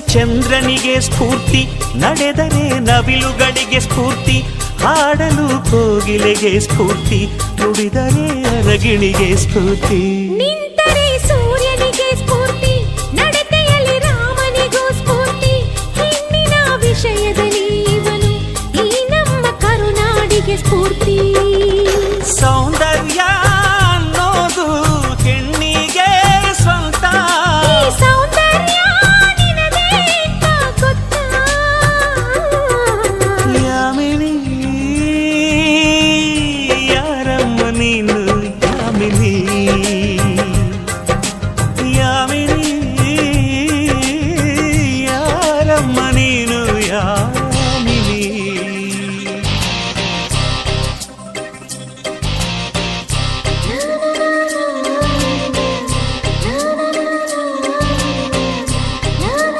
ಚಂದ್ರನಿಗೆ ಸ್ಫೂರ್ತಿ ನಡೆದರೆ ನವಿಲುಗಳಿಗೆ ಸ್ಫೂರ್ತಿ ಹಾಡಲು ಕೋಗಿಲೆಗೆ ಸ್ಫೂರ್ತಿ ನುಡಿದರೆ ಅರಗಿಣಿಗೆ ಸ್ಫೂರ್ತಿ. ವಿ